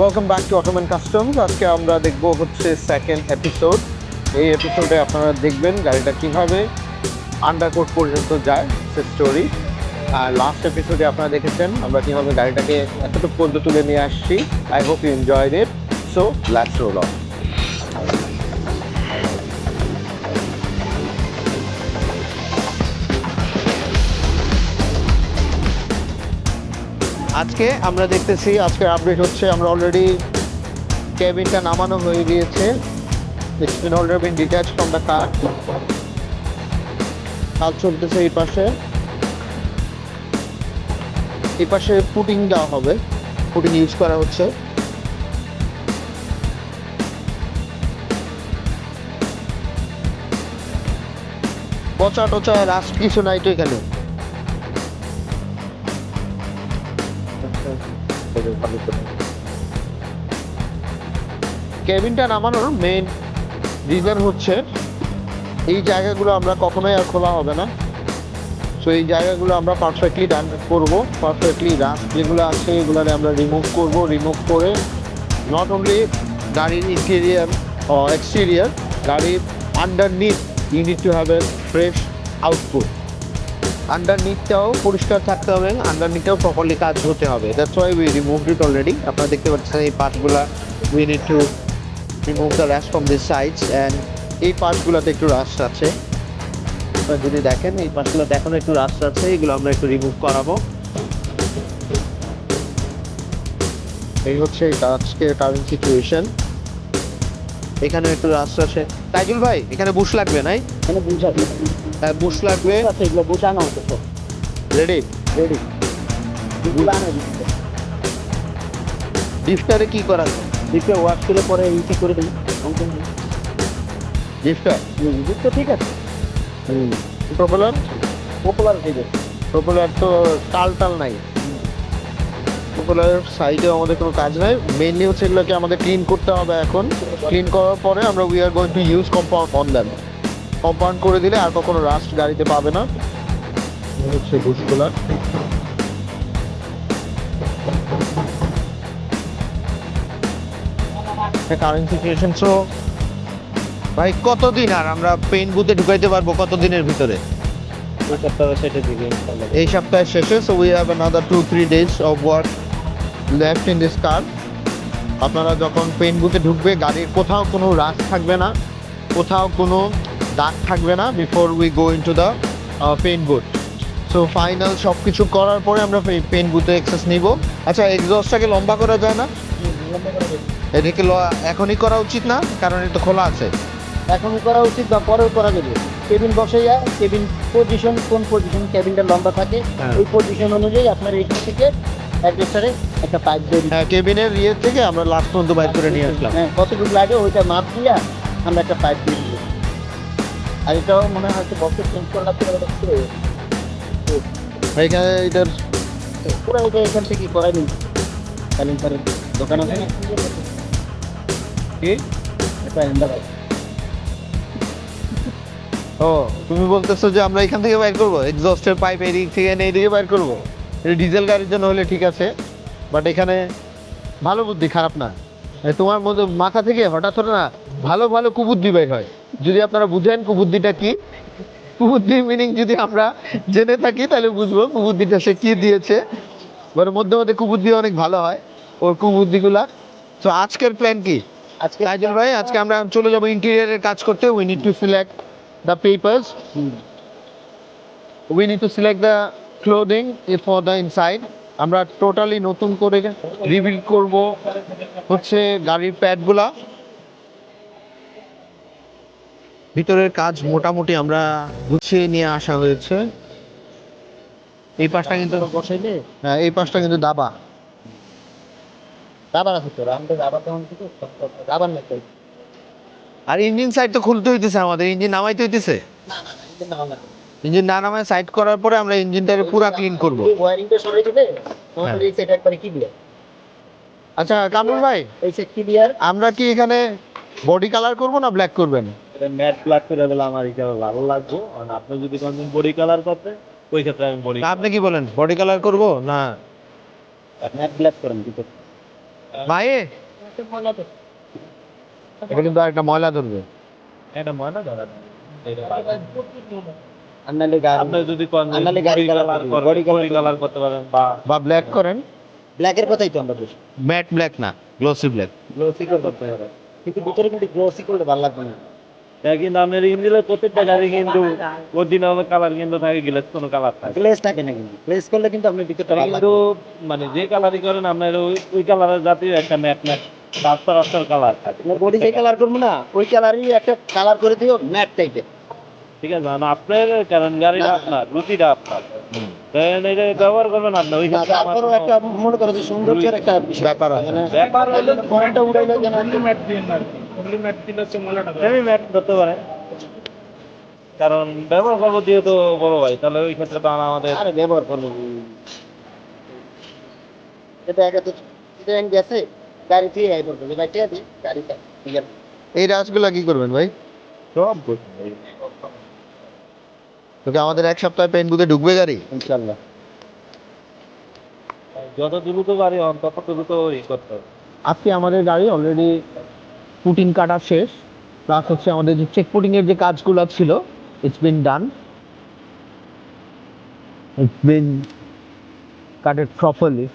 Welcome back to Automan Customs আজকে আমরা দেখব হচ্ছে সেকেন্ড এপিসোড এই এপিসোডে আপনারা দেখবেন গাড়িটা কীভাবে আন্ডারকোট পর্যন্ত যায়, সে স্টোরি আর লাস্ট এপিসোডে আপনারা দেখেছেন আমরা কীভাবে গাড়িটাকে এতটুকু পর্যন্ত তুলে নিয়ে আসছি। I hope you enjoy it so last roll on আজকে আমরা দেখতেছি আজকে আপডেট হচ্ছে, আমরা অলরেডি কেবিনটা নামানো হয়ে গিয়েছে। It's been been detach from the car কাজ চলতেছে এই পাশে। এই পাশে পুটিং দেওয়া হবে। পুটিং ইউজ করা হচ্ছে। পচা টচা রাস্ট কিছু নাই তো এখানে। কেবিনটা নামানোর মেইন রিজন হচ্ছে এই জায়গাগুলো আমরা কখনোই আর খোলা হবে না। সো এই জায়গাগুলো আমরা পারফেক্টলি ডান করব পারফেক্টলি রাস্ট যেগুলো আছে এগুলোরে আমরা রিমুভ করব। রিমুভ করে নট অনলি গাড়ির ইন্টেরিয়ার এক্সটেরিয়ার গাড়ির underneath you need to have a fresh output আন্ডারনিথটাও পরিষ্কার থাকতে হবে আন্ডারনিথটাও প্রপারলি কাজ হতে হবে। That's why we removed it already আপনারা দেখতে পাচ্ছেন এই পার্টগুলা we need to remove the rust from this sides and এই পার্টগুলোতে একটু রাস্ট আছে। আপনারা যদি দেখেন, এই পার্টগুলো দেখানো একটু রাস্ট আছে, এগুলো আমরা একটু রিমুভ করাবো। এই হচ্ছে আজকে কারেন্ট সিচুয়েশন এখানে একটু রাস্ট আছে। তাইজুল ভাই, এখানে বুশ লাগবে, নাই? এখানে বুঝাবি হ্যাঁ বুশ লাগবে। আছে এগুলো বোঝানো হতো তো। রেডি রেডি ডিফটারে কি করা দিকে ওয়াশ করে পরে ইটি করে দিই ডিফটার তো ঠিক আছে। প্রপেলার পপুলার হয়ে যাবে প্রপেলার তো টাল টাল নাই। প্রপেলার সাইডে আমাদের কোনো কাজ নাই। মেইনলি হচ্ছে এগুলোকে আমাদের ক্লিন করতে হবে এখন। ক্লিন করার পরে আমরা we are going to use compound on them compound করে দিলে আর কখনো রাস্ট গাড়িতে পাবে না। হচ্ছে বুশগুলার কারেন্ট সিচুয়েশন সো ভাই কতদিন আর আমরা পেইন বুথে ঢুকাইতে পারব কতদিনের ভিতরে? ওই সপ্তাহে সেটা দিকে ইনশাআল্লাহ। এই সপ্তাহের শেষে so we have another two three days of work left in this car আপনারা যখন পেন বুথে ঢুকবে গাড়ির কোথাও কোনো রাস থাকবে না। কোথাও কোনো দাগ থাকবে না before we go into the paint booth so final সব কিছু করার পরে আমরা পেন বুথে এক্সেস নিব। আচ্ছা এক্সস্টটাকে লম্বা করা যায় না? এটাকে এখনই করা উচিত না? কারণ এটা তো খোলা আছে। এখনই করা উচিত বা পরেও করা যাবে। কেবিন বসে যায় কেবিন পজিশন কোন পজিশন কেবিনটা লম্বা থাকে হ্যাঁ। ওই পজিশন অনুযায়ী আপনার এইখান থেকে অ্যাডজাস্টারে একটা পাইপ দিয়ে হ্যাঁ কেবিনের ইয়ে থেকে আমরা লাস্ট পর্যন্ত বাইর করে নিয়ে আসলাম। হ্যাঁ কতটুকু লাগে ওইটা মাপ দিয়ে আমরা একটা পাইপ দিয়ে দিই আর এটাও মনে হয় হচ্ছে বক্সে চেঞ্জ করা ওটা পুরো এখানে এটার পুরো এটা এখান থেকে করাই নিই কালিম্পারের দোকান আছে কি? এটা এন্ডার ও, তুমি বলতেছো যে আমরা এখান থেকে বাইর করব? এক্সস্টের পাইপ এদিক থেকে এনে এদিকে বাইর করব? এটা ডিজেল গাড়ির জন্য হলে ঠিক আছে, বাট এখানে ভালো বুদ্ধি খারাপ না। তোমার মধ্যে মাথা থেকে হঠাৎ হঠাৎ না ভালো ভালো কুবুদ্ধি বের হয়। যদি আপনারা বুঝেন কুবুদ্ধিটা কি? কুবুদ্ধি মিনিং যদি আমরা জেনে থাকি তাহলে বুঝব কুবুদ্ধিটা সে কি দিয়েছে। মানে মধ্যে মধ্যে কুবুদ্ধি অনেক ভালো হয় ওর কুবুদ্ধিগুলা। তো আজকের প্ল্যান কি? আজকে কাজল ভাই আজকে আমরা চলে যাব ইন্টেরিয়ারের কাজ করতে। We need to select the papers. We need to select the clothing for the inside আমরা টোটালি নতুন করে রিভিল করব হচ্ছে গাড়ির প্যাডগুলা ভিতরের কাজ মোটামুটি আমরা গুছিয়ে নিয়ে আসা হয়েছে। এই পাশটা কিন্তু বসাইলে? হ্যাঁ, এই পাশটা কিন্তু দাবা। রাবার আছে তো আমাদের রাবার তেমন কিছু রাবার নেই আর ইঞ্জিন সাইড তো খুলতে হইতেছে আমাদের ইঞ্জিন নামাইতে হইতেছে? ইঞ্জিন না নামায় সাইড করার পরে আমরা ইঞ্জিনটাকে পুরো ক্লিন করব। দিলে। এই একবারে ক্লিয়ার আচ্ছা কামরুল ভাই এই আমরা কি এখানে বডি কালার করব না ব্ল্যাক করবেন? এটা ম্যাট ব্ল্যাক করে দিলে আমার এটা ভালো লাগবে। আর আপনি যদি কোনদিন বডি কালার করতে ওই ক্ষেত্রে আমি বডি আপনি কি বলেন বডি কালার করব না? ম্যাট ব্ল্যাক করেন ভিতর মায়ে এটা কিন্তু একটা ময়লা ধরবে। এটা ময়না ধরা আপনি যদি বডি কালার করতে পারেন বা ব্ল্যাক করেন। ব্ল্যাকের কথাই তো আমরা বলছি ম্যাট ব্ল্যাক না গ্লোসি ব্ল্যাক গ্লোসি করতে পারে কিন্তু ভিতরে কিন্তু গ্লোসি করলে ভালো লাগবে না। কিন্তু আপনার ইঞ্জিনের প্রত্যেকটা গাড়ি কিন্তু অরিজিনাল কালার কিন্তু থাকে গ্লেস কোনো কালার থাকে। গ্লেজ থাকে না কিন্তু। গ্লেজ করলে কিন্তু আপনি ভিতরটা কিন্তু মানে যে কালারই করেন আপনার ওই ওই কালারের জাতীয় একটা ম্যাট ম্যাট রাস্তা রাস্তার কালার থাকে। বডি যে কালার করব না ওই কালারই একটা কালার করে দিও ম্যাট টাইপের ঠিক আছে মানে আপনার কারণ গাড়িটা আপনার রুচিটা আপনার। ব্যবহার করবেন আপনি ওই তারপরও একটা মনে করো যে সৌন্দর্যের একটা ব্যাপার আছে। মানে ব্যাপার হলো পয়েন্টটা উড়াইলো যেন সেমি ম্যাট ধরতে পারে। কারণ ব্যবহার করব দিয়ে তো বড় ভাই তাহলে ওই ক্ষেত্রে তো আমাদের আরে ব্যবহার করব। এটা একটা তো ট্রেন গেছে গাড়ি আই বলব। ভাই টিয়া দি গাড়িটা ঠিক আছে। এই রাজগুলা কি করবেন ভাই? সব তোকে আমাদের এক সপ্তাহে পেন বুথে ঢুকবে গাড়ি? ইনশাল্লাহ। যত দ্রুত গাড়ি হন তত দ্রুত ই করতে হবে। আজকে আমাদের গাড়ি অলরেডি পুটিং কাটা শেষ প্লাস হচ্ছে আমাদের যে চেক পুটিং এর যে কাজগুলো ছিল it's been done it's been cutted properly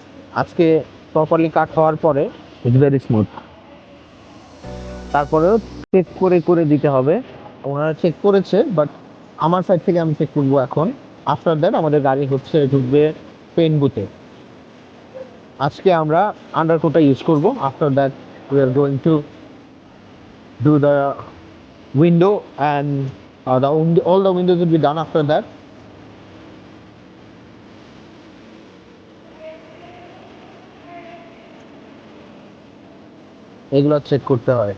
আজকে প্রপারলি কাট হওয়ার পরে ইটস ভেরি স্মুথ তারপরেও চেক করে করে দিতে হবে। ওনারা চেক করেছে বাট আমার সাইড থেকে আমি চেক করব এখন। আফটার দ্যাট আমাদের গাড়ি হচ্ছে ঢুকবে পেন বুথে আজকে আমরা আন্ডারকোটটা ইউজ করব। After that we are going to do the window and the all the windows will be done after that এগুলো চেক করতে হয়।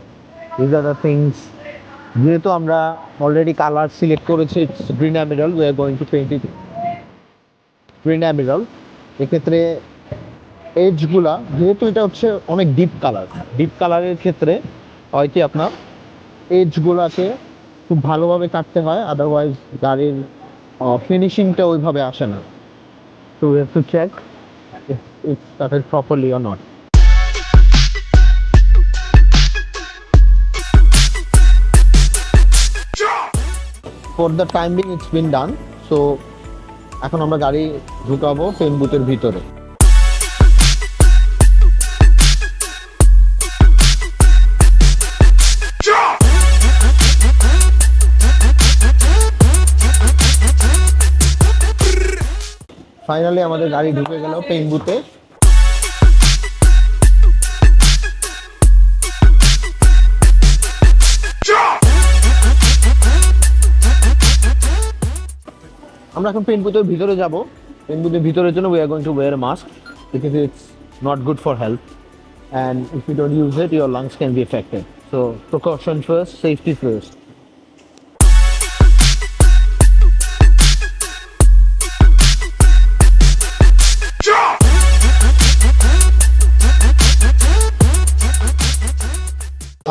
দিজ আর দ্য থিংস যেহেতু আমরা অলরেডি কালার সিলেক্ট করেছি green emerald we are going to paint it green emerald এক্ষেত্রে এজগুলা যেহেতু এটা হচ্ছে অনেক ডিপ কালার ডিপ কালারের ক্ষেত্রে হয়তো আপনার? এজগুলাকে খুব ভালোভাবে কাটতে হয় আদারওয়াইজ গাড়ির ফিনিশিংটা ওইভাবে আসে না। We have to check if cutted properly or not for the time being it's been done so এখন আমরা গাড়ি ঢুকাবো পেন বুথের ভিতরে। ফাইনালি আমাদের গাড়ি ঢুকে গেল পেন বুথে আমরা এখন পেন বুথের ভিতরে যাব। পেন বুথের ভিতরের জন্য we are going to wear mask because it's not good for health and if you don't use it your lungs can be affected so precaution first safety first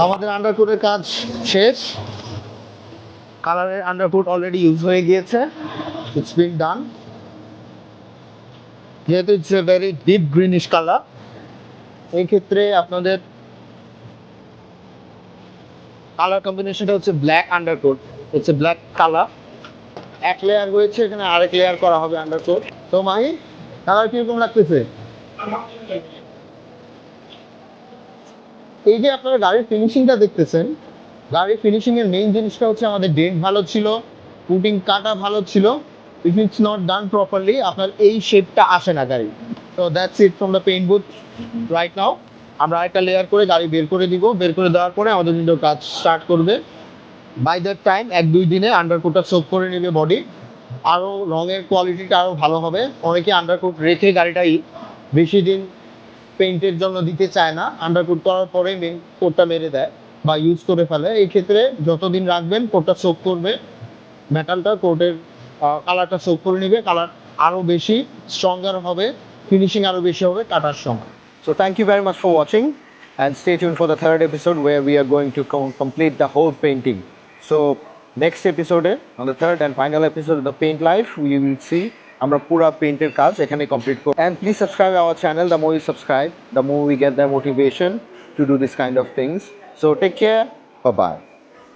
আমাদের আন্ডারকুটের কাজ শেষ। কালারের আন্ডারকুট অলরেডি ইউজ হয়ে গিয়েছে। ইটস বিন ডান যেহেতু it's a very deep greenish colour এই ক্ষেত্রে আপনাদের কালার কম্বিনেশনটা হচ্ছে ব্ল্যাক আন্ডারকোট হচ্ছে ব্ল্যাক কালার এক লেয়ার হয়েছে, এখানে আরেক লেয়ার করা হবে আন্ডারকোট তো মাহি কালার কীরকম লাগতেছে? এই যে আপনারা গাড়ির ফিনিশিংটা দেখতেছেন, গাড়ির ফিনিশিং এর মেইন জিনিসটা হচ্ছে আমাদের ডেট ভালো ছিল পুটিং কাটা ভালো ছিল। If it's not done properly আপনার এই শেপটা আসে না গাড়ি তো that's it from the paint booth right now আমরা একটা লেয়ার করে গাড়ি বের করে দিব। বের করে দেওয়ার পরে আমাদের কিন্তু কাজ স্টার্ট করবে। বাই দ্যাট টাইম এক দুই দিনে আন্ডারকোটটা সোপ করে নেবে বডি আরও রঙের কোয়ালিটিটা আরও ভালো হবে। অনেকে আন্ডারকোট রেখে গাড়িটাই বেশি দিন পেইন্টের জন্য দিতে চায় না আন্ডারকোট করার পরে কোটটা মেরে দেয় বা ইউজ করে ফেলে। এই ক্ষেত্রে যতদিন রাখবেন কোটটা সোক করবে মেটালটা কোটের কালারটা সোক করে নেবে কালার আরও বেশি স্ট্রঙ্গার হবে ফিনিশিং আরও বেশি হবে কাটার সময়। So thank you very much for watching and stay tune for the third episode way we are going to complete the whole painting so next এপিসোডে on the third and final episode the paint life we will see আমরা পুরা পেইন্টের কাজ এখানে complete করব and please subscribe our channel the more you subscribe the more we get the motivation to do this kind of things so take care bye bye